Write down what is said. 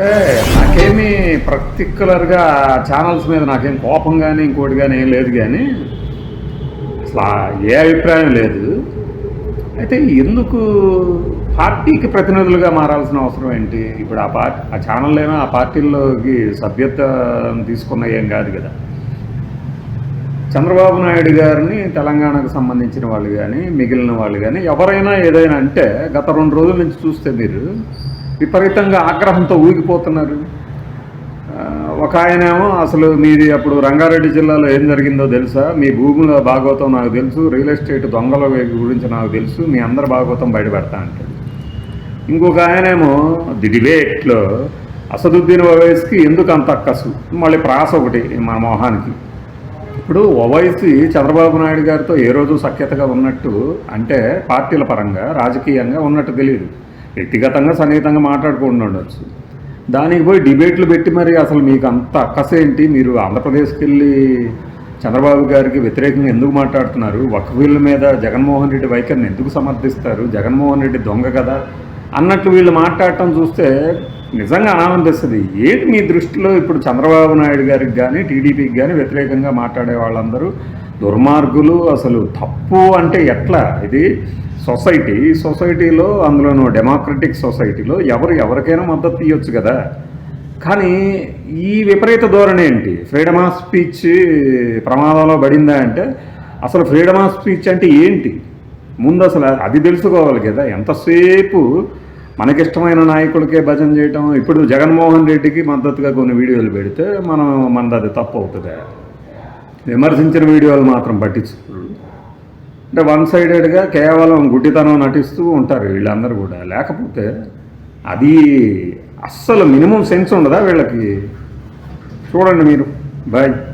ఏ, నాకేమీ పర్టికులర్గా ఛానల్స్ మీద నాకేం కోపం కానీ ఇంకోటి కానీ ఏం లేదు కానీ అసలు ఏ అభిప్రాయం లేదు. అయితే ఎందుకు పార్టీకి ప్రతినిధులుగా మారాల్సిన అవసరం ఏంటి? ఇప్పుడు ఆ పార్టీ ఆ ఛానల్ ఏమో ఆ పార్టీల్లోకి సభ్యత్వం తీసుకున్న ఏం కాదు కదా. చంద్రబాబు నాయుడు గారిని తెలంగాణకు సంబంధించిన వాళ్ళు కానీ మిగిలిన వాళ్ళు కానీ ఎవరైనా ఏదైనా అంటే గత రెండు రోజుల నుంచి చూస్తే మీరు విపరీతంగా ఆగ్రహంతో ఊగిపోతున్నారు. ఒక ఆయనేమో అసలు మీది అప్పుడు రంగారెడ్డి జిల్లాలో ఏం జరిగిందో తెలుసా? మీ భూముల భాగవతం నాకు తెలుసు రియల్ ఎస్టేట్ దొంగల గురించి నాకు తెలుసు మీ అందరి భాగవతం బయట పెడతా అంటాడు. ఇంకొక ఆయనేమో ది డిబేట్లో అసదుద్దీన్ ఓవైస్కి ఎందుకు అంత అక్కసు మళ్ళీ ప్రాస ఒకటి మా మొహానికి. ఇప్పుడు ఓవైసీ చంద్రబాబు నాయుడు గారితో ఏ రోజు సఖ్యతగా ఉన్నట్టు అంటే పార్టీల పరంగా రాజకీయంగా ఉన్నట్టు తెలియదు. వ్యక్తిగతంగా సన్నిహితంగా మాట్లాడుకుంటూ ఉండొచ్చు దానికి పోయి డిబేట్లు పెట్టి మరి అసలు మీకు అంత అక్కసేంటి? మీరు ఆంధ్రప్రదేశ్కి వెళ్ళి చంద్రబాబు గారికి వ్యతిరేకంగా ఎందుకు మాట్లాడుతున్నారు? వక్ఫీళ్ళ మీద జగన్మోహన్ రెడ్డి వైఖరిని ఎందుకు సమర్థిస్తారు? జగన్మోహన్ రెడ్డి దొంగ కదా? అన్నట్లు వీళ్ళు మాట్లాడటం చూస్తే నిజంగా ఆనందిస్తుంది ఏంటి మీ దృష్టిలో ఇప్పుడు చంద్రబాబు నాయుడు గారికి కానీ టీడీపీకి కానీ వ్యతిరేకంగా మాట్లాడే వాళ్ళందరూ దుర్మార్గులు అసలు తప్పు అంటే ఎట్లా? ఇది సొసైటీ. సొసైటీలో అందులోనూ డెమోక్రటిక్ సొసైటీలో ఎవరు ఎవరికైనా మద్దతు ఇవ్వచ్చు కదా. కానీ ఈ విపరీత ధోరణి ఏంటి? ఫ్రీడమ్ ఆఫ్ స్పీచ్ ప్రమాదంలో పడిందా అంటే అసలు ఫ్రీడమ్ ఆఫ్ స్పీచ్ అంటే ఏంటి? ముందు అసలు అది తెలుసుకోవాలి కదా. ఎంతసేపు మనకిష్టమైన నాయకుడికే భజన చేయటం ఇప్పుడు జగన్మోహన్ రెడ్డికి మద్దతుగా కొన్ని వీడియోలు పెడితే మనం మనది అది తప్పు అవుతుంది? విమర్శించిన వీడియోలు మాత్రం పట్టించుకోరు అంటే వన్ సైడెడ్గా కేవలం గుడ్డితనం నటిస్తూ ఉంటారు వీళ్ళందరూ కూడా. లేకపోతే అది అస్సలు మినిమం సెన్స్ ఉండదా వీళ్ళకి? చూడండి మీరు. బాయ్.